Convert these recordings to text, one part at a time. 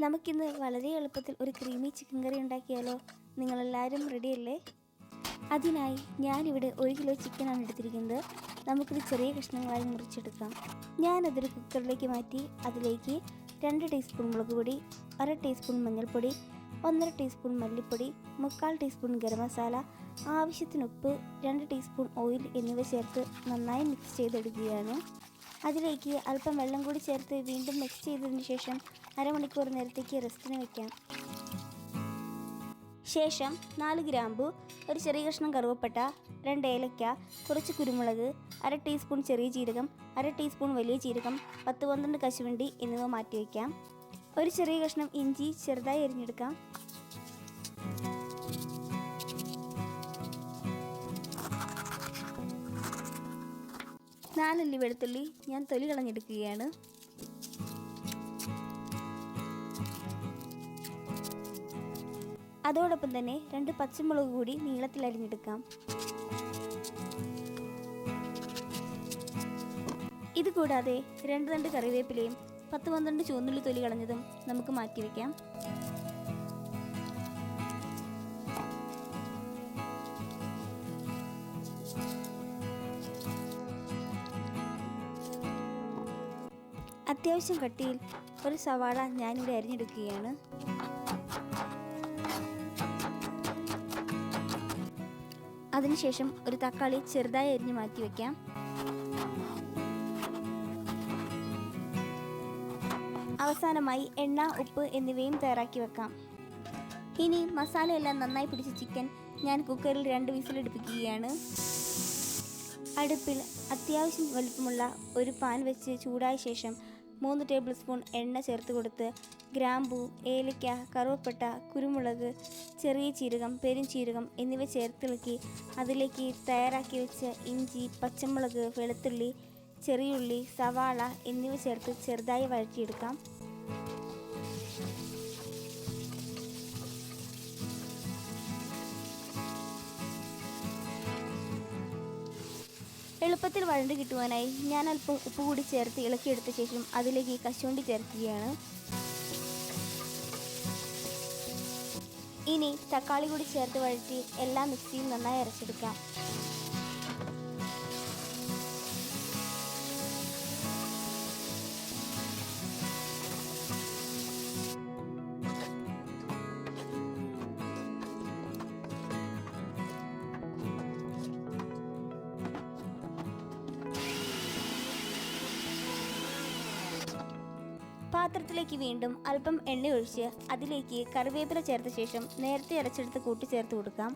നമുക്കിന്ന് വളരെ എളുപ്പത്തിൽ ഒരു ക്രീമി ചിക്കൻ കറി ഉണ്ടാക്കിയാലോ? നിങ്ങളെല്ലാവരും റെഡിയല്ലേ അതിനായി ഞാനിവിടെ ഒരു കിലോ ചിക്കനാണ് എടുത്തിരിക്കുന്നത്. നമുക്കിത് ചെറിയ കഷ്ണങ്ങളായി മുറിച്ചെടുക്കാം. ഞാനതൊരു കുക്കറിലേക്ക് മാറ്റി അതിലേക്ക് രണ്ട് ടീസ്പൂൺ മുളക് പൊടി അര ടീസ്പൂൺ മഞ്ഞൾപ്പൊടി ഒന്നര ടീസ്പൂൺ മല്ലിപ്പൊടി മുക്കാൽ ടീസ്പൂൺ ഗരം മസാല ആവശ്യത്തിന് ഉപ്പ് രണ്ട് ടീസ്പൂൺ ഓയിൽ എന്നിവ ചേർത്ത് നന്നായി മിക്സ് ചെയ്തെടുക്കുകയാണ്. അതിലേക്ക് അല്പം വെള്ളം കൂടി ചേർത്ത് വീണ്ടും മിക്സ് ചെയ്തതിന് ശേഷം അരമണിക്കൂർ നേരത്തേക്ക് റെസ്റ്റിന് വെക്കാം. ശേഷം നാല് ഗ്രാമ്പു ഒരു ചെറിയ കഷ്ണം കറുവപ്പട്ട രണ്ട് ഏലക്ക കുറച്ച് കുരുമുളക് അര ടീസ്പൂൺ ചെറിയ ജീരകം അര ടീസ്പൂൺ വലിയ ജീരകം പത്ത് പന്ത്രണ്ട് കശുവണ്ടി എന്നിവ മാറ്റി മാറ്റിവെക്കാം ഒരു ചെറിയ കഷ്ണം ഇഞ്ചി ചെറുതായി എരിഞ്ഞെടുക്കാം നാലല്ലി വെളുത്തുള്ളി ഞാൻ തൊലി കളഞ്ഞെടുക്കുകയാണ്. അതോടൊപ്പം തന്നെ രണ്ട് പച്ചമുളക് കൂടി നീളത്തിൽ അരിഞ്ഞെടുക്കാം. ഇത് കൂടാതെ രണ്ട് രണ്ട് കറിവേപ്പിലയും പത്ത് പന്ത്രണ്ട് ചുവന്നുള്ളി തൊലി കളഞ്ഞതും നമുക്ക് മാറ്റിവെക്കാം അത്യാവശ്യം കട്ടിയിൽ ഒരു സവാള ഞാനിവിടെ അരിഞ്ഞെടുക്കുകയാണ്. അതിനുശേഷം ഒരു തക്കാളി ചെറുതായി അരിഞ്ഞ് മാറ്റി വയ്ക്കാം അവസാനമായി എണ്ണ ഉപ്പ് എന്നിവയും തയ്യാറാക്കി വെക്കാം. ഇനി മസാലയെല്ലാം നന്നായി പിടിച്ച ചിക്കൻ ഞാൻ കുക്കറിൽ രണ്ട് വിസിലെടുപ്പിക്കുകയാണ് അടുപ്പിൽ അത്യാവശ്യം വലുപ്പമുള്ള ഒരു പാൻ വെച്ച് ചൂടായ ശേഷം മൂന്ന് ടേബിൾ സ്പൂൺ എണ്ണ ചേർത്ത് കൊടുത്ത് ഗ്രാമ്പൂ ഏലയ്ക്ക കറുവപ്പട്ട കുരുമുളക് ചെറിയ ജീരകം പെരുംചീരകം എന്നിവ ചേർത്തിളക്കി അതിലേക്ക് തയ്യാറാക്കി വെച്ച ഇഞ്ചി പച്ചമുളക് വെളുത്തുള്ളി ചെറിയുള്ളി സവാള എന്നിവ ചേർത്ത് ചെറുതായി വഴറ്റിയെടുക്കാം. എളുപ്പത്തിൽ വഴണ്ട് കിട്ടുവാനായി ഞാൻ അല്പം ഉപ്പ് കൂടി ചേർത്ത് ഇളക്കിയെടുത്ത ശേഷം അതിലേക്ക് ഈ കശുവണ്ടി ചേർക്കുകയാണ്. ഇനി തക്കാളി കൂടി ചേർത്ത് വഴറ്റി എല്ലാ മിക്സിയും നന്നായി അരച്ചെടുക്കാം. പാത്രത്തിലേക്ക് വീണ്ടും അല്പം എണ്ണ ഒഴിച്ച് അതിലേക്ക് കറിവേപ്പില ചേർത്ത ശേഷം നേരത്തെ അരച്ചെടുത്ത് കൂട്ടിച്ചേർത്ത് കൊടുക്കാം.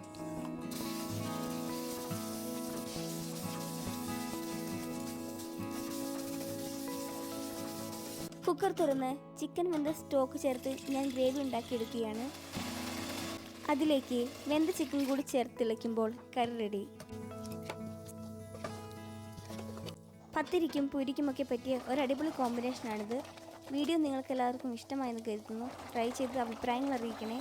കുക്കർ തുറന്ന് ചിക്കൻ വെന്ത സ്റ്റോക്ക് ചേർത്ത് ഞാൻ ഗ്രേവി ഉണ്ടാക്കിയെടുക്കുകയാണ്. അതിലേക്ക് വെന്ത ചിക്കൻ കൂടി ചേർത്ത് തിളയ്ക്കുമ്പോൾ കറി റെഡി പത്തിരിക്കും പൂരിക്കുമൊക്കെ പറ്റിയ ഒരു അടിപൊളി കോമ്പിനേഷനാണിത് വീഡിയോ നിങ്ങൾക്ക് എല്ലാവർക്കും ഇഷ്ടമായെന്ന് കരുതുന്നു. ട്രൈ ചെയ്ത് അഭിപ്രായങ്ങൾ അറിയിക്കണേ.